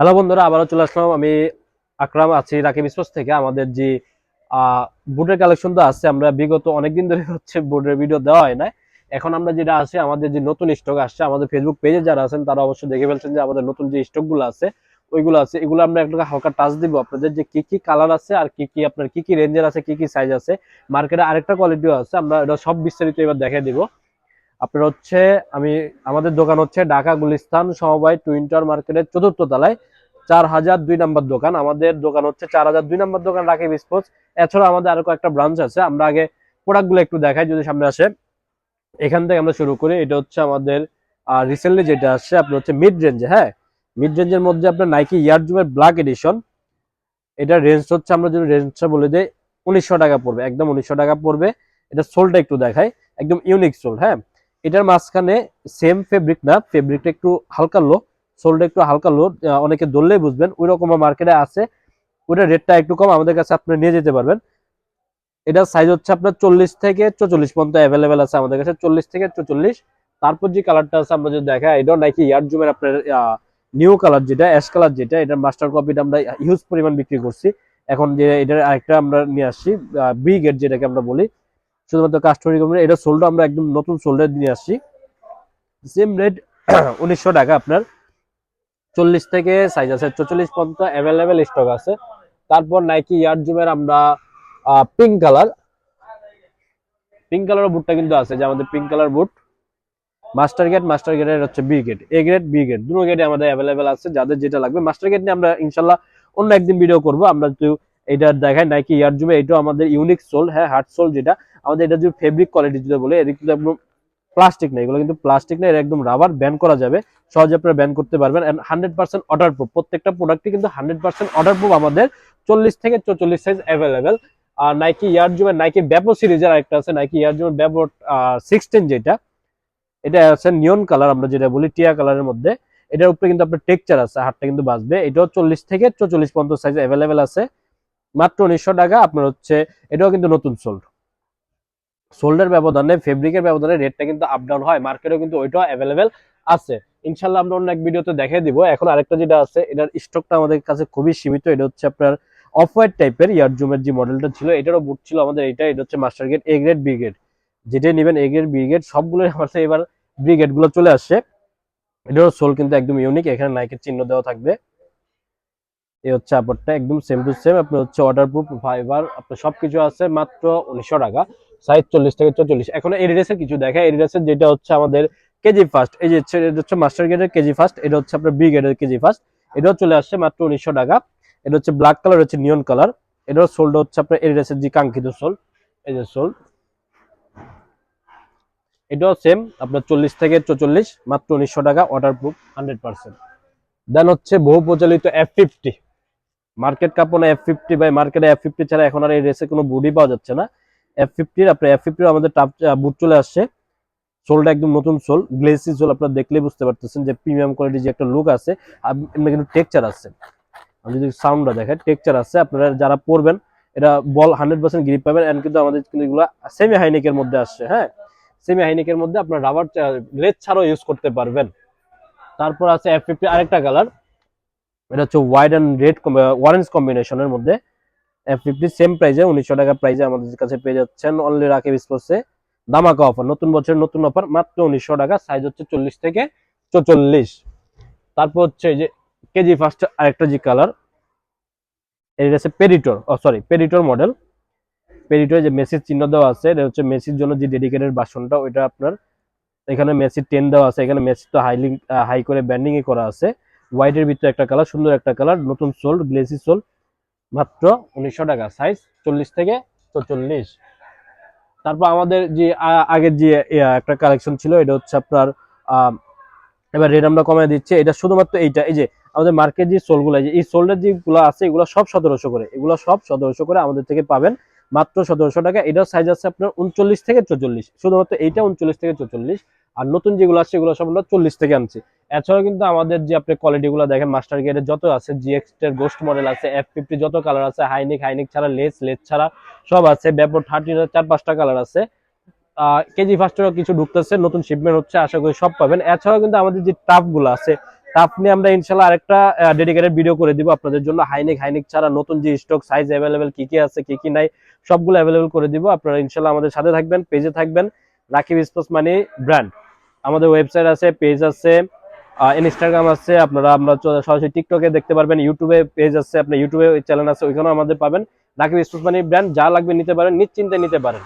Hello বন্ধুরা, আবারও চলে আসলাম। আমি আকরাম, আছি রাকিব স্পোর্টস থেকে। আমাদের যে বুটের কালেকশন তো আছে, আমরা বিগত অনেকদিন ধরে হচ্ছে বুটের ভিডিও দেওয়া হয় না এখন আমরা যেটা আছে, আমাদের যে নতুন স্টক আসছে, আমাদের ফেসবুক পেজে যারা আছেন, তারা অবশ্যই দেখে ফেলছেন যে আমাদের নতুন যে স্টকগুলো আছে, ওইগুলো আছে। এগুলো আমরা একটা হালকা টাচ দিব আপনাদের যে কি কি কালার আছে আর কি কি আপনার কি কি রেঞ্জের আছে, কি কি সাইজ আছে। মার্কেটে আরেকটা কোয়ালিটিও আছে, আমরা এটা সব বিস্তারিত এবার দেখে দিব। আপনার হচ্ছে, আমি, আমাদের দোকান হচ্ছে ঢাকা গুলিস্তান সমবায় টুইন্টার মার্কেটের চতুর্থ তলায় চার হাজার দুই নাম্বার দোকান। আমাদের দোকান হচ্ছে চার হাজার দুই নাম্বার দোকান, রাকিব স্পোর্টস। এছাড়া আমাদের আরও কয়েকটা ব্রাঞ্চ আছে, আমরা আগে প্রোডাক্টগুলো একটু দেখাই যদি সামনে আসে। এখান থেকে আমরা শুরু করি, এটা হচ্ছে আমাদের আর রিসেন্টলি যেটা আসছে, আপনার হচ্ছে মিড রেঞ্জে হ্যাঁ? মিড রেঞ্জের মধ্যে আপনার নাইকি ইয়ার জুমের ব্ল্যাক এডিশন এটা রেঞ্জ হচ্ছে, আমরা যদি রেঞ্জটা বলে দিই, উনিশশো টাকা পড়বে, একদম উনিশশো টাকা পড়বে। এটা সোলটা একটু দেখাই, একদম ইউনিক সোল হ্যাঁ? এটার মাঝখানে সেম ফেব্রিক না ফেব্রিকটা একটু হালকা লো সোলটা একটু হালকা লো অনেকে ধরলেই বুঝবেন ওই রকম মার্কেটে আছে। ওইটা রেটটা একটু কম, আমাদের কাছে আপনি নিয়ে যেতে পারবেন। এটার সাইজ হচ্ছে আপনার চল্লিশ থেকে চল্লিশ পর্যন্ত অ্যাভেলেবেল আছে আমাদের কাছে, চল্লিশ থেকে চল্লিশ তারপর যে কালারটা আছে, আমরা যদি দেখা এটাও নাকি ইয়ার জুমের আপনার নিউ কালার যেটা অ্যাশ কালার যেটা, এটার মাস্টার কপিটা আমরা হিউজ পরিমাণ বিক্রি করছি। এখন যে এটার আরেকটা আমরা নিয়ে আসছি ব্রিগেড যেটাকে আমরা বলি শুধুমাত্র কাস্টমার রিকমেন্ড এটা সোলটা আমরা একদম নতুন সোল্ডার নিয়ে আসছি। সেম রেট উনিশশো টাকা আপনার। চল্লিশ থেকে সাইজ আছে, চল্লিশ পর্যন্ত অ্যাভেলেবেল স্টক আছে। তারপর নাইকি ইয়ার জুমের আমরা পিঙ্ক কালার পিঙ্ক কালার বুটটা কিন্তু আছে, যে আমাদের pink colour boot master gate master গেটের হচ্ছে B gate A grade B gate দুটো গেটে আমাদের অ্যাভেলেবেল আছে। যাদের যেটা লাগবে মাস্টার গেট নিয়ে আমরা ইনশাল্লাহ অন্য একদিন ভিডিও করব। আমরা তো এটা দেখাই নাইকি ইয়ার জুমে এটাও আমাদের ইউনিক সোল হ্যাঁ হার্ড সোল যেটা। আমাদের এটা যদি ফেব্রিক কোয়ালিটি যদি বলে এটা কিন্তু একদম প্লাস্টিক না এগুলো কিন্তু প্লাস্টিক না এটা একদম রাবার ব্যান করা যাবে। সহজে আপনারা ব্যান করতে পারবেন and hundred percent order proof প্রত্যেকটা প্রোডাক্টই কিন্তু হান্ড্রেড পার্সেন্ট অর্ডার প্রুফ আমাদের চল্লিশ থেকে চল্লিশ সাইজ অ্যাভেলেবেল আর নাইকি ইয়ার জুমের নাইকি ব্যাপো সিরিজের আরেকটা আছে নাইকি ইয়ার জুমের ব্যাপো সিক্সটিন যেটা। এটা আছে নিয়ন কালার আমরা যেটা বলি, টিয়া কালারের মধ্যে। এটার উপরে কিন্তু আপনার টেক্সচার আছে, হাতটা কিন্তু বাঁচবে। এটাও চল্লিশ থেকে চল্লিশ পর্যন্ত সাইজ অ্যাভেলেবেল আছে। মাত্র উনিশশো টাকা, আপনার হচ্ছে, এটাও কিন্তু নতুন সোল্ড সোল্ডের ব্যবধানে ফেব্রিকের ব্যবধানে রেটটা কিন্তু আপ ডাউন হয় মার্কেটেও কিন্তু ওইটাও অ্যাভেলেবেল আছে। ইনশাল্লাহ আমরা অন্য এক ভিডিওতে দেখিয়ে দিব। এখন আরেকটা যেটা আছে, এটার স্টকটা আমাদের কাছে খুবই সীমিত, এটা হচ্ছে আপনার অফ হোয়াইট টাইপের ইয়ার জুমের যে মডেলটা ছিল, এটারও বুট ছিল আমাদের, এটা এটা হচ্ছে master gate A grade B grade যেটাই নেবেন এ গ্রেড বি গ্রেড সবগুলো আমাদের এবার ব্রিগেডগুলো চলে আসছে এটারও সোল কিন্তু একদম ইউনিক এখানে নাইকের চিহ্ন দেওয়া থাকবে। এই হচ্ছে আপরটা একদম সেম টু সেম আপনার হচ্ছে অর্ডার প্রুফ ফাইবার আপনার সবকিছু আছে মাত্র উনিশশো টাকা। সাইজ চল্লিশ থেকে চল্লিশ এখন এডিডাসের কিছু দেখা এডিডাসের যেটা হচ্ছে আমাদের কেজি ফার্স্ট এই যে এটা হচ্ছে মাস্টার গেটের কেজি ফার্স্ট এটা হচ্ছে আপনার বি গেটের কেজি ফার্স্ট এটাও চলে আসছে মাত্র উনিশশো টাকা। এটা হচ্ছে ব্ল্যাক কালার হচ্ছে নিয়ন কালার এটাও সোলটা হচ্ছে আপনার এডিডাসের যে কাঙ্ক্ষিত সোল এই যে সোল এটাও সেম আপনার চল্লিশ থেকে চল্লিশ মাত্র উনিশশো টাকা order proof hundred percent then হচ্ছে বহু প্রচলিত এফ ফিফটি মার্কেট কাপড় এফ ফিফটি বাই মার্কেটে এফ ফিফটি ছাড়া এখন আর এই রেসে কোনো বুডি পাওয়া যাচ্ছে না। এফ ফিফটির আপনার এফ ফিফটির আমাদের টাপ বুট চলে আসছে। সোলটা একদম নতুন সোল গ্লেসি সোল আপনারা দেখলেই বুঝতে পারতেছেন যে প্রিমিয়াম কোয়ালিটির যে একটা লুক আছে এমনি কিন্তু টেক্সচার আছে। আমি যদি সাউন্ডটা দেখাই টেক্সচার আছে, আপনারা যারা পরবেন এটা বল হান্ড্রেড পার্সেন্ট গ্রিপ পাবেন এন্ড কিন্তু আমাদের কিন্তু এগুলো সেমি হাইনিকের মধ্যে আসছে হ্যাঁ? সেমি হাইনিকের মধ্যে আপনার রাবার লেজ ছাড়াও ইউজ করতে পারবেন। তারপর আছে এফ ফিফটি আরেকটা কালার এটা হচ্ছে হোয়াইট অ্যান্ড রেড অরেঞ্জ কম্বিনেশনের মধ্যে। এফ ফিফটি সেম প্রাইসে উনিশশো টাকা প্রাইজে আমাদের কাছে পেয়ে যাচ্ছেন অনলি রাকিব স্পোর্টসে দামাকা অফার নতুন বছরের নতুন অফার মাত্র উনিশশো টাকা সাইজ হচ্ছে চল্লিশ থেকে চল্লিশ তারপর হচ্ছে যে কেজি ফার্স্ট আরেকটা যে কালার এটা হচ্ছে পেরিটর ও সরি পেরিটর মডেল পেরিটরে যে মেসির চিহ্ন দেওয়া আছে, এটা হচ্ছে মেসির জন্য যে ডেডিকেটেড বাসনটা, ওইটা আপনার এখানে মেসির টেন দেওয়া আছে, এখানে মেসি তো হাইলিং হাই করে ব্যান্ডিং এ করা আছে। হোয়াইটের ভিতরে একটা কালার সুন্দর একটা কালার নতুন সোল গ্লেসি সোল মাত্র উনিশশো টাকা। সাইজ চল্লিশ থেকে চল্লিশ। তারপর আমাদের যে আগের যে একটা কালেকশন ছিল, এটা হচ্ছে আপনার এবার রেট আমরা কমাই দিচ্ছি। এটা শুধুমাত্র এইটা, এই যে, আমাদের মার্কেট যে সোলগুলো এই সোল্ডের যেগুলো আছে, এগুলো সব সতেরোশো করে। এগুলো সব সতেরোশো করে আমাদের থেকে পাবেন, মাত্র সতেরোশো টাকা। এটার সাইজ আছে আপনার উনচল্লিশ থেকে চল্লিশ শুধুমাত্র এইটা উনচল্লিশ থেকে চল্লিশ আর নতুন যেগুলো আছে, এগুলো সব আমরা চল্লিশ থেকে আনছি। এছাড়াও কিন্তু আমাদের যে আপনি কোয়ালিটিগুলো দেখেন মাস্টার গেটের যত আছে জিএক্স এর গোস্ট মডেল আছে এফ ফিফটি যত কালার আছে হাইনিক হাইনিক ছাড়া লেস লেস ছাড়া সব আছে ব্যাপক থার্টির চার পাঁচটা কালার আছে। কেজি ফার্স্টেরও কিছু ঢুকতেছে, নতুন শিপমেন্ট হচ্ছে, আশা করি সব পাবেন। এছাড়াও কিন্তু আমাদের যে টাফগুলো আছে তা নিয়ে আমরা ইনশাল্লাহ আরেকটা ডেডিকেটেড ভিডিও করে দিব আপনাদের জন্য। হাইনিক হাইনিক ছাড়া নতুন যে স্টক সাইজ অ্যাভেলেবেল কি কি আছে, কি কি নাই, সবগুলো অ্যাভেলেবেল করে দিব। আপনারা ইনশাল্লাহ আমাদের সাথে থাকবেন পেজে থাকবেন। রাকিব স্পোর্টস মানি ব্র্যান্ড আমাদের ওয়েবসাইট আছে পেজ আছে ইনস্টাগ্রাম আছে, আপনারা আমরা সরাসরি টিকটকে দেখতে পারবেন ইউটিউবে পেজ আছে, আপনার ইউটিউবে চ্যানেল আছে, ওইখানেও আমাদের পাবেন। রাকিব স্পোর্টস মানি ব্র্যান্ড যা লাগবে নিতে পারেন, নিশ্চিন্তে নিতে পারেন।